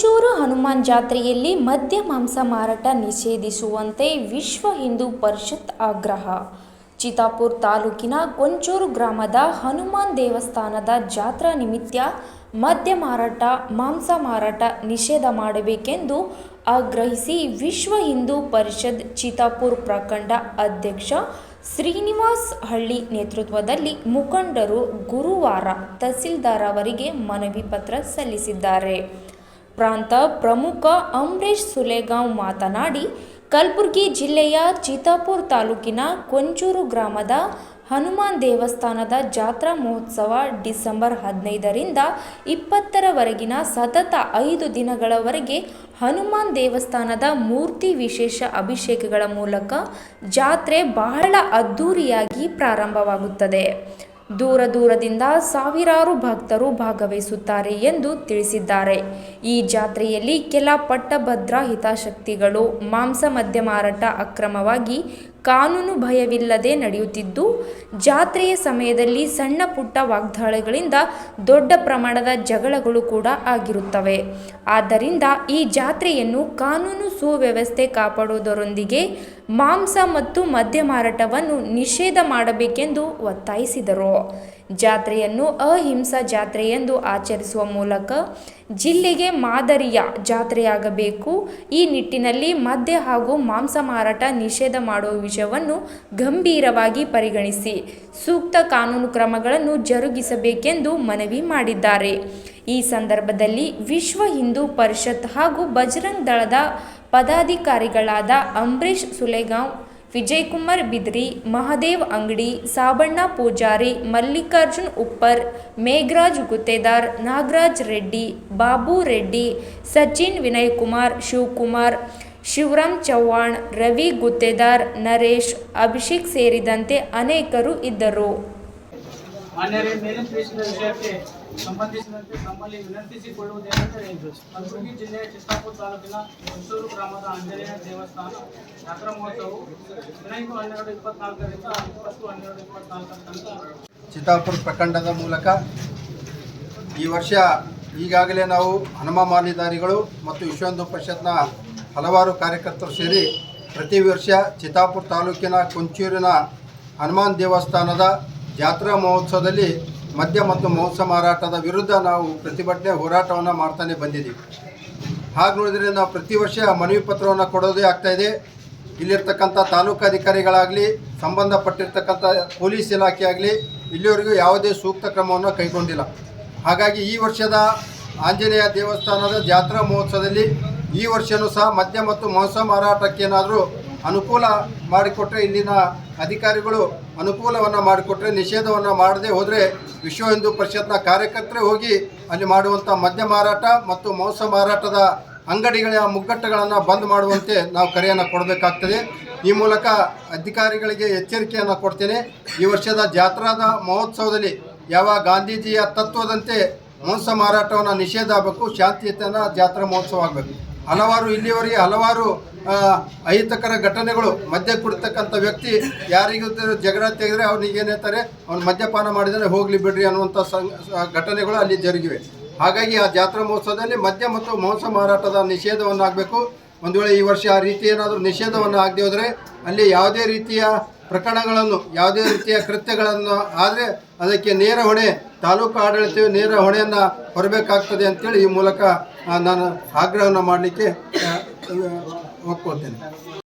ಕೊಂಚೂರು ಹನುಮಾನ್ ಜಾತ್ರೆಯಲ್ಲಿ ಮದ್ಯ ಮಾಂಸ ಮಾರಾಟ ನಿಷೇಧಿಸುವಂತೆ ವಿಶ್ವ ಹಿಂದೂ ಪರಿಷತ್ ಆಗ್ರಹ. ಚಿತಾಪುರ್ ತಾಲೂಕಿನ ಕೊಂಚೂರು ಗ್ರಾಮದ ಹನುಮಾನ್ ದೇವಸ್ಥಾನದ ಜಾತ್ರಾ ನಿಮಿತ್ತ ಮದ್ಯ ಮಾರಾಟ, ಮಾಂಸ ಮಾರಾಟ ನಿಷೇಧ ಮಾಡಬೇಕೆಂದು ಆಗ್ರಹಿಸಿ ವಿಶ್ವ ಹಿಂದೂ ಪರಿಷತ್ ಚಿತಾಪುರ್ ಪ್ರಖಂಡ ಅಧ್ಯಕ್ಷ ಶ್ರೀನಿವಾಸ್ ಹಳ್ಳಿ ನೇತೃತ್ವದಲ್ಲಿ ಮುಖಂಡರು ಗುರುವಾರ ತಹಸೀಲ್ದಾರ್ ಅವರಿಗೆ ಮನವಿ ಪತ್ರ ಸಲ್ಲಿಸಿದ್ದಾರೆ. ಪ್ರಾಂತ ಪ್ರಮುಖ ಅಂಬರೀಶ್ ಸುಲೇಗಾಂವ್ ಮಾತನಾಡಿ, ಕಲಬುರಗಿ ಜಿಲ್ಲೆಯ ಚಿತಾಪುರ್ ತಾಲೂಕಿನ ಕೊಂಚೂರು ಗ್ರಾಮದ ಹನುಮಾನ್ ದೇವಸ್ಥಾನದ ಜಾತ್ರಾ ಮಹೋತ್ಸವ ಡಿಸೆಂಬರ್ ಹದಿನೈದರಿಂದ ಇಪ್ಪತ್ತರವರೆಗಿನ ಸತತ ಐದು ದಿನಗಳವರೆಗೆ ಹನುಮಾನ್ ದೇವಸ್ಥಾನದ ಮೂರ್ತಿ ವಿಶೇಷ ಅಭಿಷೇಕಗಳ ಮೂಲಕ ಜಾತ್ರೆ ಬಹಳ ಅದ್ಧೂರಿಯಾಗಿ ಪ್ರಾರಂಭವಾಗುತ್ತದೆ. ದೂರ ದೂರದಿಂದ ಸಾವಿರಾರು ಭಕ್ತರು ಭಾಗವಹಿಸುತ್ತಾರೆ ಎಂದು ತಿಳಿಸಿದ್ದಾರೆ. ಈ ಜಾತ್ರೆಯಲ್ಲಿ ಕೆಲ ಪಟ್ಟಭದ್ರ ಹಿತಾಸಕ್ತಿಗಳು ಮಾಂಸ ಮದ್ಯ ಮಾರಾಟ ಅಕ್ರಮವಾಗಿ ಕಾನೂನು ಭಯವಿಲ್ಲದೆ ನಡೆಯುತ್ತಿದ್ದು, ಜಾತ್ರೆಯ ಸಮಯದಲ್ಲಿ ಸಣ್ಣ ಪುಟ್ಟ ವಾಗ್ದಾಳಿಗಳಿಂದ ದೊಡ್ಡ ಪ್ರಮಾಣದ ಜಗಳಗಳು ಕೂಡ ಆಗಿರುತ್ತವೆ. ಆದ್ದರಿಂದ ಈ ಜಾತ್ರೆಯನ್ನು ಕಾನೂನು ಸುವ್ಯವಸ್ಥೆ ಕಾಪಾಡುವುದರೊಂದಿಗೆ ಮಾಂಸ ಮತ್ತು ಮದ್ಯ ಮಾರಾಟವನ್ನು ನಿಷೇಧ ಮಾಡಬೇಕೆಂದು ಒತ್ತಾಯಿಸಿದರು. ಜಾತ್ರೆಯನ್ನು ಅಹಿಂಸಾ ಜಾತ್ರೆ ಎಂದು ಆಚರಿಸುವ ಮೂಲಕ ಜಿಲ್ಲೆಗೆ ಮಾದರಿಯ ಜಾತ್ರೆಯಾಗಬೇಕು. ಈ ನಿಟ್ಟಿನಲ್ಲಿ ಮದ್ಯ ಹಾಗೂ ಮಾಂಸ ಮಾರಾಟ ನಿಷೇಧ ಮಾಡುವ ವಿಷಯವನ್ನು ಗಂಭೀರವಾಗಿ ಪರಿಗಣಿಸಿ ಸೂಕ್ತ ಕಾನೂನು ಕ್ರಮಗಳನ್ನು ಜರುಗಿಸಬೇಕೆಂದು ಮನವಿ ಮಾಡಿದ್ದಾರೆ. ಈ ಸಂದರ್ಭದಲ್ಲಿ ವಿಶ್ವ ಹಿಂದೂ ಪರಿಷತ್ ಹಾಗೂ ಬಜರಂಗ್ ದಳದ ಪದಾಧಿಕಾರಿಗಳಾದ ಅಂಬರೀಶ್ ಸುಲೇಗಾಂವ್ ವಿಜಯಕುಮಾರ್ ಬಿದ್ರಿ, ಮಹಾದೇವ್ ಅಂಗಡಿ, ಸಾಬಣ್ಣ ಪೂಜಾರಿ, ಮಲ್ಲಿಕಾರ್ಜುನ್ ಉಪ್ಪರ್, ಮೇಘರಾಜ್ ಗುತ್ತೇದಾರ್, ನಾಗರಾಜ್ ರೆಡ್ಡಿ, ಬಾಬು ರೆಡ್ಡಿ, ಸಚಿನ್ ವಿನಯ್ ಕುಮಾರ್ ಶಿವಕುಮಾರ್, ಶಿವರಾಮ್ ಚವ್ಹಾಣ್, ರವಿ ಗುತ್ತೇದಾರ್, ನರೇಶ್, ಅಭಿಷೇಕ್ ಸೇರಿದಂತೆ ಅನೇಕರು ಇದ್ದರು. ಮಾನ್ಯರೇ, ಮೇಲಿನ ತಿಳಿಸಿದ ವಿಷಯಕ್ಕೆ ಸಂಬಂಧಿಸಿದಂತೆ ತಮ್ಮಲ್ಲಿ ವಿನಂತಿಸಿಕೊಳ್ಳುವುದೇನೆಂದರೆ, ಕಲಬುರಗಿ ಜಿಲ್ಲೆಯ ಚಿತ್ತಾಪುರ ತಾಲೂಕಿನ ಹೊಸೂರು ಗ್ರಾಮದ ಆಂಜನೇಯ ದೇವಸ್ಥಾನ ಜಾತ್ರಾ ಮಹೋತ್ಸವವು ಹದಿನೈದು ಹನ್ನೆರಡು ಇಪ್ಪತ್ನಾಲ್ಕರಿಂದ ಇಪ್ಪತ್ತು ಹನ್ನೆರಡು ಇಪ್ಪತ್ನಾಲ್ಕರ ತನಕ ಚಿತ್ತಾಪುರ ಪ್ರಖಂಡದ ಮೂಲಕ ಈ ವರ್ಷ ಈಗಾಗಲೇ ನಾವು ಹನುಮ ಮಾಲಿದಾರಿಗಳು ಮತ್ತು ವಿಶ್ವ ಪರಿಷತ್ನ ಹಲವಾರು ಕಾರ್ಯಕರ್ತರು ಸೇರಿ ಪ್ರತಿ ವರ್ಷ ಚಿತ್ತಾಪುರ ತಾಲೂಕಿನ ಕೊಂಚೂರಿನ ಹನುಮಾನ್ ದೇವಸ್ಥಾನದ ಜಾತ್ರಾ ಮಹೋತ್ಸವದಲ್ಲಿ ಮದ್ಯ ಮತ್ತು ಮಾಂಸ ಮಾರಾಟದ ವಿರುದ್ಧ ನಾವು ಪ್ರತಿಭಟನೆ ಹೋರಾಟವನ್ನು ಮಾಡ್ತಾನೆ ಬಂದಿದ್ದೀವಿ. ಹಾಗೆ ನೋಡಿದರೆ ನಾವು ಪ್ರತಿ ವರ್ಷ ಮನವಿ ಪತ್ರವನ್ನು ಕೊಡೋದೇ ಆಗ್ತಾಯಿದೆ ಇಲ್ಲಿರ್ತಕ್ಕಂಥ ತಾಲೂಕು ಅಧಿಕಾರಿಗಳಾಗಲಿ, ಸಂಬಂಧಪಟ್ಟಿರ್ತಕ್ಕಂಥ ಪೊಲೀಸ್ ಇಲಾಖೆ ಆಗಲಿ, ಇಲ್ಲಿವರೆಗೂ ಯಾವುದೇ ಸೂಕ್ತ ಕ್ರಮವನ್ನು ಕೈಗೊಂಡಿಲ್ಲ. ಹಾಗಾಗಿ ಈ ವರ್ಷದ ಆಂಜನೇಯ ದೇವಸ್ಥಾನದ ಜಾತ್ರಾ ಮಹೋತ್ಸವದಲ್ಲಿ ಈ ವರ್ಷವೂ ಸಹ ಮದ್ಯ ಮತ್ತು ಮಾಂಸ ಮಾರಾಟಕ್ಕೇನಾದರೂ ಅನುಕೂಲ ಮಾಡಿಕೊಟ್ಟರೆ ಇಲ್ಲಿನ ಅಧಿಕಾರಿಗಳು ಅನುಕೂಲವನ್ನು ಮಾಡಿಕೊಟ್ರೆ, ನಿಷೇಧವನ್ನು ಮಾಡದೆ ಹೋದರೆ ವಿಶ್ವ ಹಿಂದೂ ಪರಿಷತ್ನ ಕಾರ್ಯಕರ್ತರೇ ಹೋಗಿ ಅಲ್ಲಿ ಮಾಡುವಂಥ ಮದ್ಯ ಮಾರಾಟ ಮತ್ತು ಮಾಂಸ ಮಾರಾಟದ ಅಂಗಡಿಗಳ ಮುಗ್ಗಟ್ಟುಗಳನ್ನು ಬಂದ್ ಮಾಡುವಂತೆ ನಾವು ಕರೆಯನ್ನು ಕೊಡಬೇಕಾಗ್ತದೆ. ಈ ಮೂಲಕ ಅಧಿಕಾರಿಗಳಿಗೆ ಎಚ್ಚರಿಕೆಯನ್ನು ಕೊಡ್ತೇನೆ. ಈ ವರ್ಷದ ಜಾತ್ರಾದ ಮಹೋತ್ಸವದಲ್ಲಿ ಯಾವ ಗಾಂಧೀಜಿಯ ತತ್ವದಂತೆ ಮಾಂಸ ಮಾರಾಟವನ್ನು ನಿಷೇಧ ಆಗಬೇಕು, ಶಾಂತಿಯುತನ ಜಾತ್ರಾ ಮಹೋತ್ಸವ ಆಗಬೇಕು? ಹಲವಾರು ಇಲ್ಲಿಯವರೆಗೆ ಹಲವಾರು ಅಹಿತಕರ ಘಟನೆಗಳು, ಮದ್ಯ ಕುಡಿತಕ್ಕಂಥ ವ್ಯಕ್ತಿ ಯಾರಿಗೂ ಜಗಳ ತೆಗೆದ್ರೆ ಅವ್ನಿಗೆ ಏನು ಹೇಳ್ತಾರೆ, ಅವ್ನು ಮದ್ಯಪಾನ ಮಾಡಿದರೆ ಹೋಗಲಿ ಬಿಡ್ರಿ ಅನ್ನುವಂಥ ಘಟನೆಗಳು ಅಲ್ಲಿ ಜರುಗಿವೆ. ಹಾಗಾಗಿ ಆ ಜಾತ್ರಾ ಮಹೋತ್ಸವದಲ್ಲಿ ಮದ್ಯ ಮತ್ತು ಮಾಂಸ ಮಾರಾಟದ ನಿಷೇಧವನ್ನು ಆಗಬೇಕು ಒಂದು ವೇಳೆ ಈ ವರ್ಷ ಆ ರೀತಿ ಏನಾದರೂ ನಿಷೇಧವನ್ನು ಆಗದೆ ಹೋದರೆ, ಅಲ್ಲಿ ಯಾವುದೇ ರೀತಿಯ ಪ್ರಕರಣಗಳನ್ನು, ಯಾವುದೇ ರೀತಿಯ ಕೃತ್ಯಗಳನ್ನು ಆದರೆ ಅದಕ್ಕೆ ನೇರ ಹೊಣೆ, ತಾಲೂಕು ಆಡಳಿತ ನೇರ ಹೊಣೆಯನ್ನು ಹೊರಬೇಕಾಗ್ತದೆ ಅಂತೇಳಿ ಈ ಮೂಲಕ ನಾನು ಆಗ್ರಹವನ್ನು ಮಾಡಲಿಕ್ಕೆ ಒಪ್ಕೊಳ್ತೇನೆ.